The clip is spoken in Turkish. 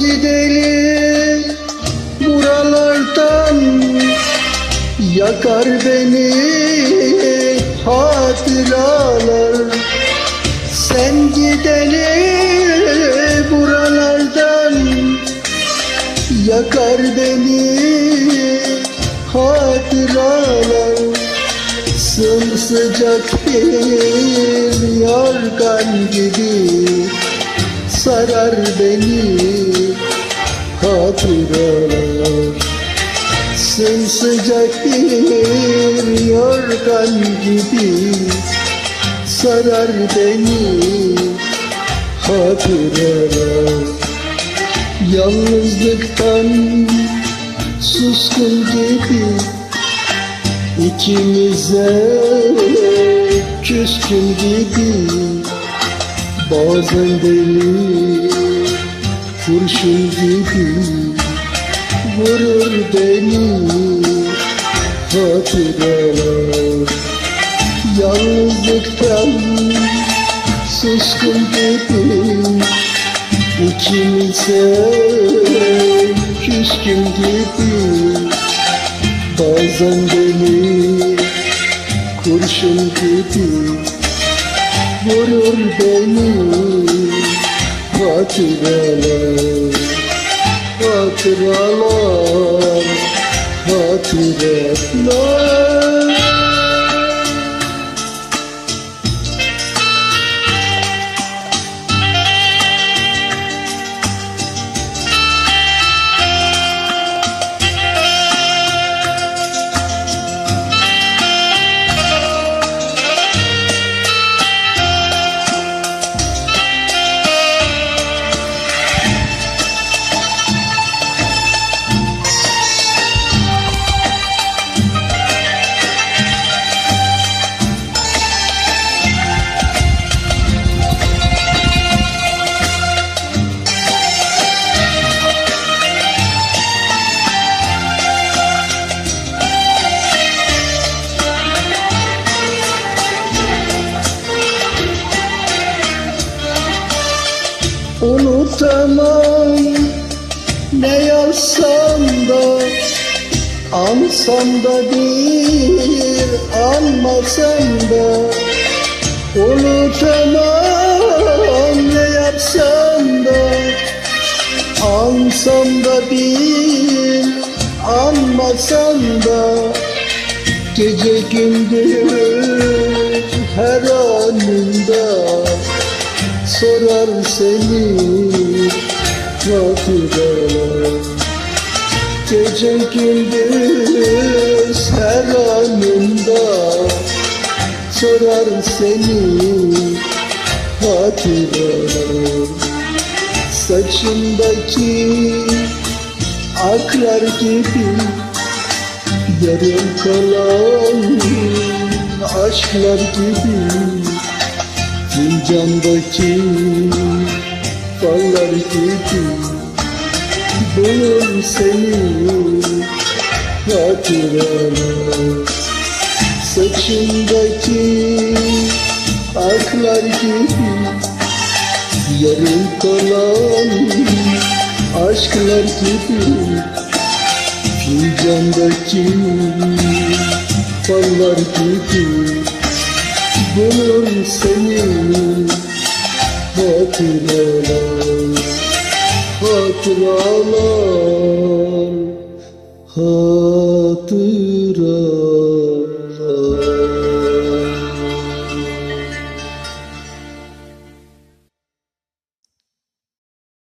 gidelim. Buralardan Yakar beni hatıralar. Sen gideni buralardan Yakar beni hatıralar. Sımsıcak bir yorgan gibi Sarar beni hatıralar Sımsıcak bir yorgan gibi Sarar beni hatıralar Yalnızlıktan suskun gibi İkimize küskün gibi Bazen beni kurşun gibi Vurur beni. Hatıralar Yalnızlıktan suskun gibi İkimize küskün gibi Bazen beni kurşun gibi Vurur beni. Hatıralar Hatıralar Hatıralar Unutamam. Ne yazsam da Ansam da bir anmasam da. Unutamam. Ne yapsam da Ansam da bir anmasam da. Gece gündüz sorar seni. Hatıralar Gece gündüz her anında sorar seni. Hatıralar Saçındaki aklar gibi yarım kalan aşklar gibi Fincandaki fallar gibi Bulur seni. Hatıralar Saçındaki aklar gibi Yarım kalan aşklar gibi Fincandaki fallar gibi bulur seni hatıralar Hatıralar Hatıralar.